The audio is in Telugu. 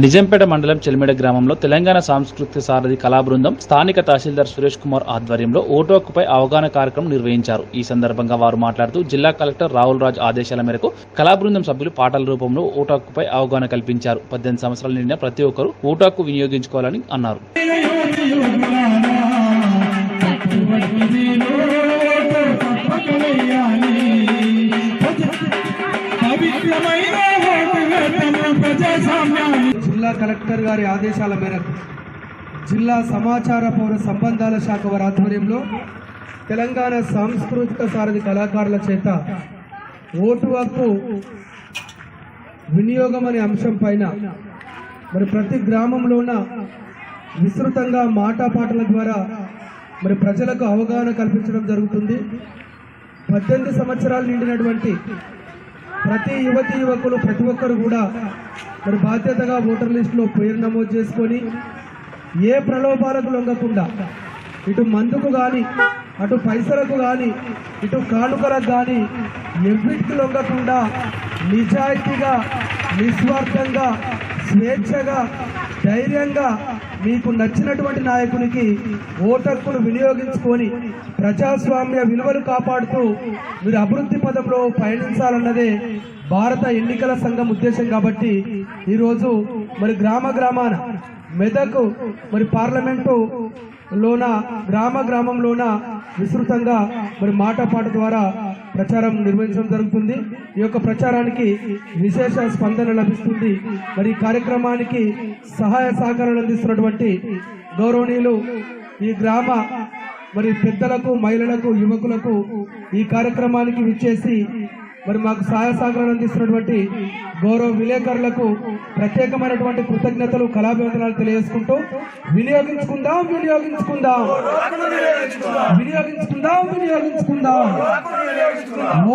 నిజంపేట మండలం చెలిమేడ గ్రామంలో తెలంగాణ సాంస్కృతిక సారథి కళాబృందం స్థానిక తహసీల్దార్ సురేష్ కుమార్ ఆధ్వర్యంలో ఓటు హక్కుపై అవగాహన కార్యక్రమం నిర్వహించారు. ఈ సందర్భంగా వారు మాట్లాడుతూ జిల్లా కలెక్టర్ రాహుల్ రాజ్ ఆదేశాల మేరకు కళాబృందం సభ్యులు పాటల రూపంలో ఓటు హక్కుపై అవగాహన కల్పించారు. పద్దెనిమిది సంవత్సరాలు నిండిన ప్రతి ఒక్కరూ ఓటు హక్కు వినియోగించుకోవాలని అన్నారు. పవిత్రమైన జిల్లా కలెక్టర్ గారి ఆదేశాల మేరకు జిల్లా సమాచార పౌర సంబంధాల శాఖ వారి ఆధ్వర్యంలో తెలంగాణ సాంస్కృతిక సారథి కళాకారుల చేత ఓటు హక్కు వినియోగం అనే అంశం పైన మరి ప్రతి గ్రామంలోన విస్తృతంగా మాటాపాటల ద్వారా మరి ప్రజలకు అవగాహన కల్పించడం జరుగుతుంది. పద్దెనిమిది సంవత్సరాలు నిండినటువంటి ప్రతి యువతి యువకులు ప్రతి ఒక్కరు కూడా మరి బాధ్యతగా ఓటర్ లిస్టులో పేరు నమోదు చేసుకొని ఏ ప్రలోభాలకు లొంగకుండా ఇటు మందుకు కానీ అటు పైసలకు కానీ ఇటు కానుకలకు కానీ ఎవ్విటికి లొంగకుండా నిజాయితీగా నిస్వార్థంగా స్వేచ్ఛగా ధైర్యంగా మీకు నచ్చినటువంటి నాయకునికి ఓటక్కును వినియోగించుకొని ప్రజాస్వామ్య విలువలు కాపాడుతూ మీరు అభివృద్ధి పదంలో పయనించాలన్నదే భారత ఎన్నికల సంఘం ఉద్దేశం కాబట్టి ఈరోజు మరి గ్రామ గ్రామాన మెదక్ మరి పార్లమెంటు లోన గ్రామ గ్రామంలోన విస్తృతంగా మరి మాటపాట ద్వారా ప్రచారం నిర్వహించడం జరుగుతుంది. ఈ యొక్క ప్రచారానికి విశేష స్పందన లభిస్తుంది. మరి ఈ కార్యక్రమానికి సహాయ సహకారాలు అందిస్తున్నటువంటి గౌరవనీయులు ఈ గ్రామ మరి పెద్దలకు మహిళలకు యువకులకు ఈ కార్యక్రమానికి విచ్చేసి మరి మాకు సహాయ సహకారాలు అందిస్తున్నటువంటి గౌరవ విలేకరులకు ప్రత్యేకమైనటువంటి కృతజ్ఞతలు కళాభివందనాలు తెలియజేసుకుంటూ వినియోగించుకుందాం వినియోగించుకుందాం వినియోగించుకుందాం వినియోగించుకుందాం